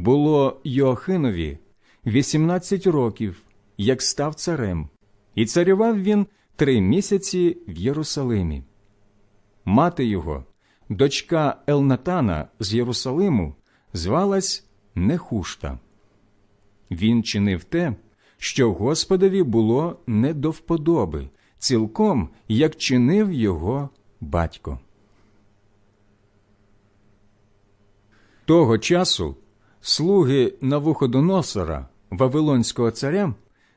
Було Йоахинові 18 років, як став царем, і царював він три місяці в Єрусалимі. Мати його, дочка Елнатана з Єрусалиму, звалась Нехушта. Він чинив те, що Господові було не до вподоби, цілком як чинив його батько. Того часу слуги Навуходоносора, Вавилонського царя,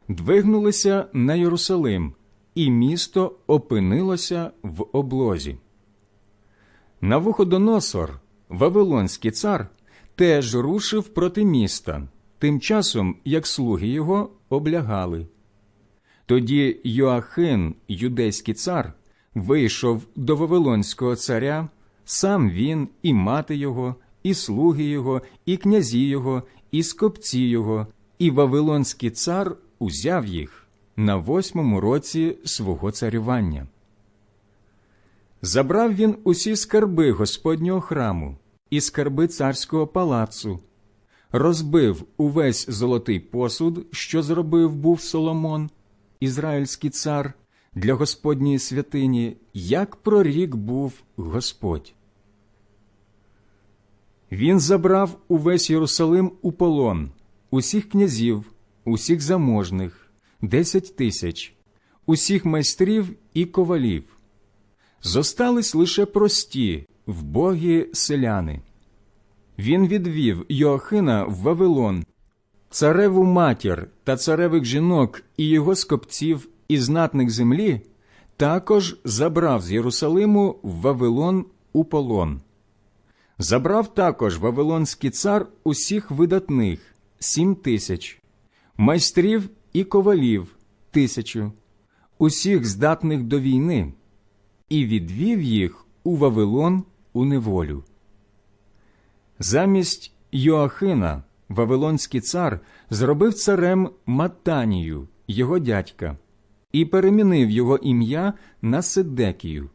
двигнулися на Єрусалим, і місто опинилося в облозі. Навуходоносор, Вавилонський цар, теж рушив проти міста, тим часом як слуги його облягали. Тоді Йоахин, юдейський цар, вийшов до Вавилонського царя, сам він, і мати його, і слуги його, і князі його, і скопці його, і Вавилонський цар узяв їх на восьмому році свого царювання. Забрав він усі скарби Господнього храму і скарби царського палацу, розбив увесь золотий посуд, що зробив був Соломон, ізраїльський цар, для Господньої святині, як прорік був Господь. Він забрав увесь Єрусалим у полон, усіх князів, усіх заможних, десять тисяч, усіх майстрів і ковалів. Зостались лише прості, вбогі селяни. Він відвів Йоахина в Вавилон, цареву матір та царевих жінок і його скопців і знатних землі також забрав з Єрусалиму в Вавилон у полон. Забрав також Вавилонський цар усіх видатних сім тисяч, майстрів і ковалів тисячу, усіх здатних до війни, і відвів їх у Вавилон у неволю. Замість Йоахина Вавилонський цар зробив царем Матанію, його дядька, і перемінив його ім'я на Седекію.